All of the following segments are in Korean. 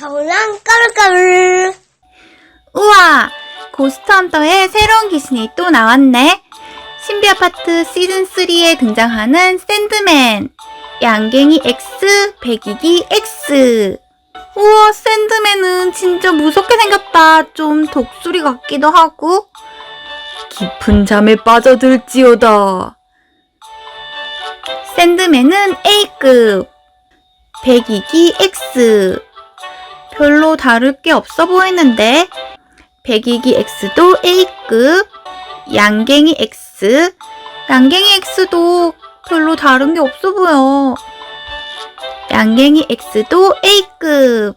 저랑 까불까불. 우와! 고스트헌터의 새로운 귀신이 또 나왔네. 신비 아파트 시즌 3에 등장하는 샌드맨. 양갱이 X, 배기기 X. 우와, 샌드맨은 진짜 무섭게 생겼다. 좀 독수리 같기도 하고. 깊은 잠에 빠져들지어다. 샌드맨은 A급. 배기기 X. 별로 다를 게 없어 보이는데. 백이기 X도 A급, 양갱이 X, 양갱이 X도 별로 다른 게 없어 보여. 양갱이 X도 A급.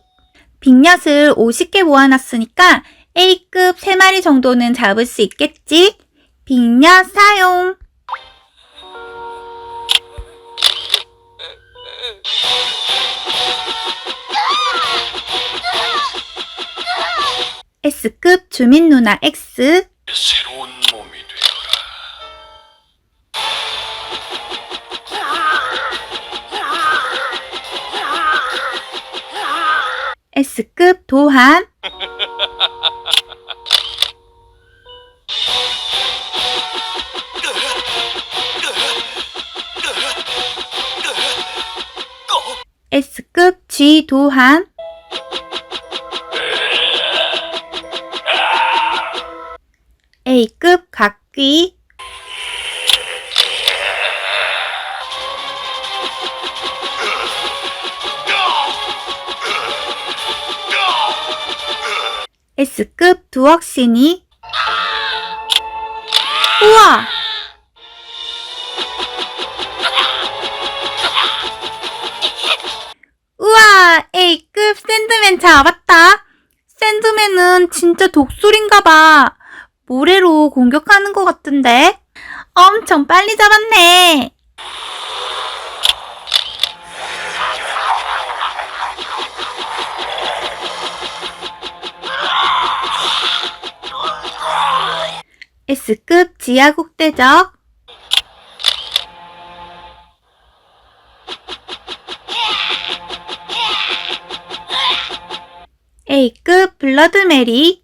빅엿을 50개 모아놨으니까 A급 3마리 정도는 잡을 수 있겠지? 빅엿 사용. S급 주민 누나 X, 새로운 몸이 되어라. S급 도한, S급 G 도한, A급 각귀, S급 두억신이 우와! 우와! A급 샌드맨 잡았다! 샌드맨은 진짜 독수리인가봐. 모래로 공격하는 것 같은데? 엄청 빨리 잡았네! S급 지하국대적 A급 블러드메리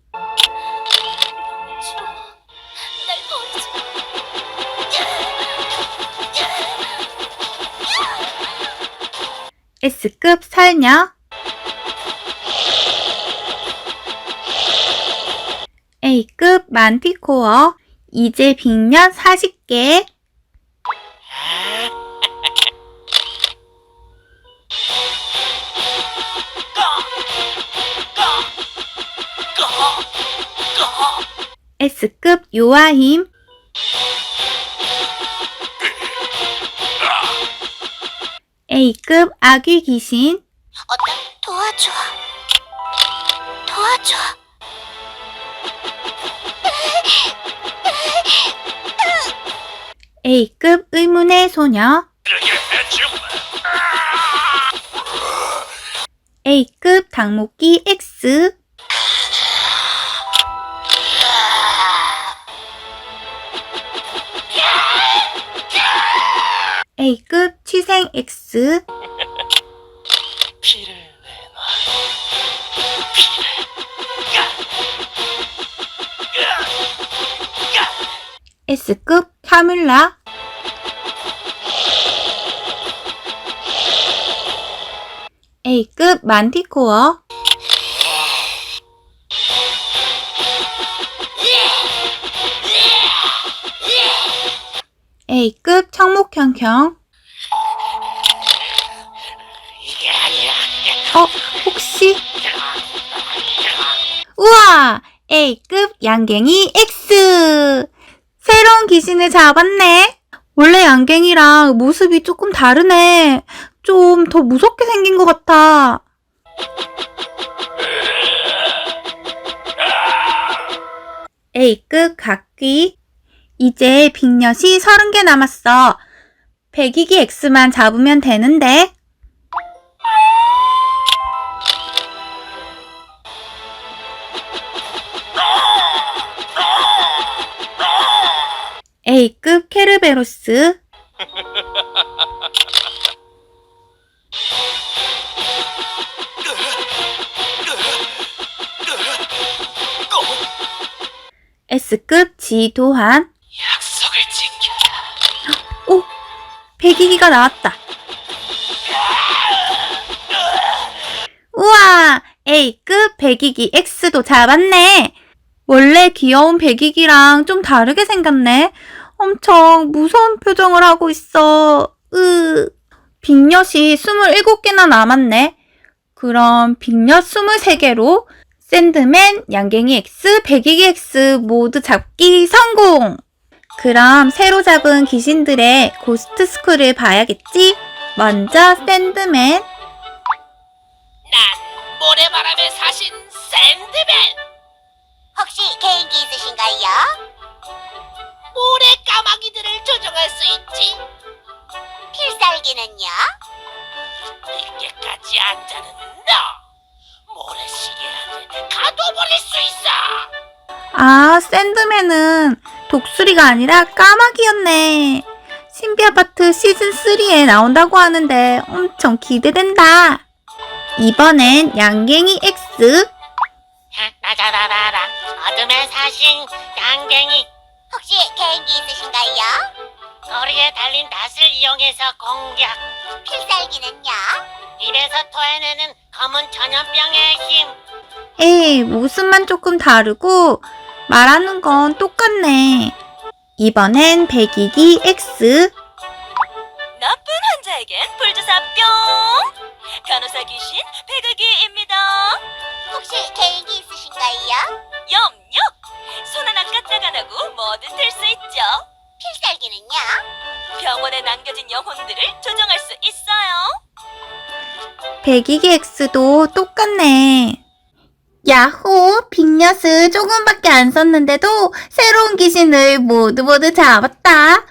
S급 살녀. A급 만티코어. 이제 빅년 40개. S급 요아힘 A급 아귀 귀신 어따 도와줘. 도와줘. A급 의문의 소녀 A급 당목기 X A급 취생 X. 피를 내놔. S급 카뮬라. A급 만티코어 A급 청목형형 어, 혹시? 우와! A급 양갱이 X! 새로운 귀신을 잡았네. 원래 양갱이랑 모습이 조금 다르네. 좀 더 무섭게 생긴 것 같아. A급 각귀. 이제 빅녀시 30개 남았어. 100이기 X만 잡으면 되는데. A급 케르베로스 S급 지도한 배기기가 나왔다. 우와! A급 배기기 X도 잡았네. 원래 귀여운 배기기랑 좀 다르게 생겼네. 엄청 무서운 표정을 하고 있어. 으. 빅엿이 27개나 남았네. 그럼 빅엿 23개로 샌드맨, 양갱이 X, 배기기 X 모두 잡기 성공! 그럼 새로 잡은 귀신들의 고스트 스쿨을 봐야겠지? 먼저 샌드맨. 난 모래바람에 사신 샌드맨. 혹시 개인기 있으신가요? 모래 까마귀들을 조종할 수 있지. 필살기는요? 늦게까지 안 자는 너. 모래시계 안에 가둬버릴 수 있어. 아, 샌드맨은 독수리가 아니라 까마귀였네. 신비 아파트 시즌 3에 나온다고 하는데 엄청 기대된다. 이번엔 양갱이 X. 나자라라라 어둠에 사신 양갱이 혹시 개인기 있으신가요? 거리에 달린 낫을 이용해서 공격. 필살기는요? 입에서 토해내는 검은 전염병의 힘. 에이, 모습만 조금 다르고 말하는 건 똑같네. 이번엔 배기기 X. 나쁜 환자에겐 불주사 뿅! 간호사 귀신 배극이입니다. 혹시 개인기 있으신가요? 염려! 손 하나 까딱 안 하고 뭐든 될수 있죠. 필살기는요? 병원에 남겨진 영혼들을 조정할 수 있어요. 배기기 X도 똑같네. 야호! 빅엿을 조금밖에 안 썼는데도 새로운 귀신을 모두 모두 잡았다.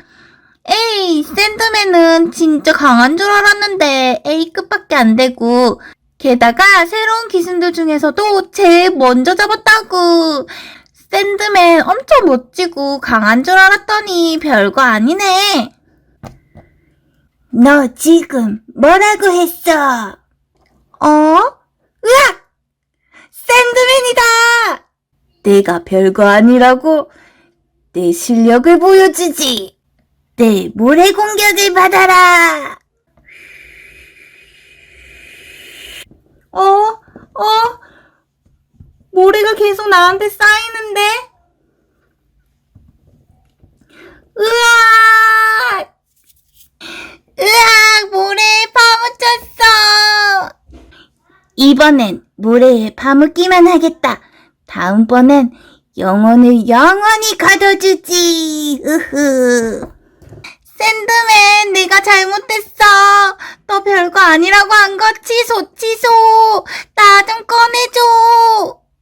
에이, 샌드맨은 진짜 강한 줄 알았는데 A급밖에 안 되고 게다가 새로운 귀신들 중에서도 제일 먼저 잡았다고. 샌드맨 엄청 멋지고 강한 줄 알았더니 별거 아니네. 너 지금 뭐라고 했어? 어? 으악! 샌드맨이다! 내가 별거 아니라고 내 실력을 보여주지. 내 모래 공격을 받아라. 어? 어? 모래가 계속 나한테 쌓이는데? 으악! 으악! 모래에 파묻혔어! 이번엔 모래에 파묻기만 하겠다. 다음번엔 영혼을 영원히 가둬주지. 으흐. 샌드맨, 내가 잘못했어. 너 별거 아니라고 한 거 취소, 취소. 나 좀 꺼내줘.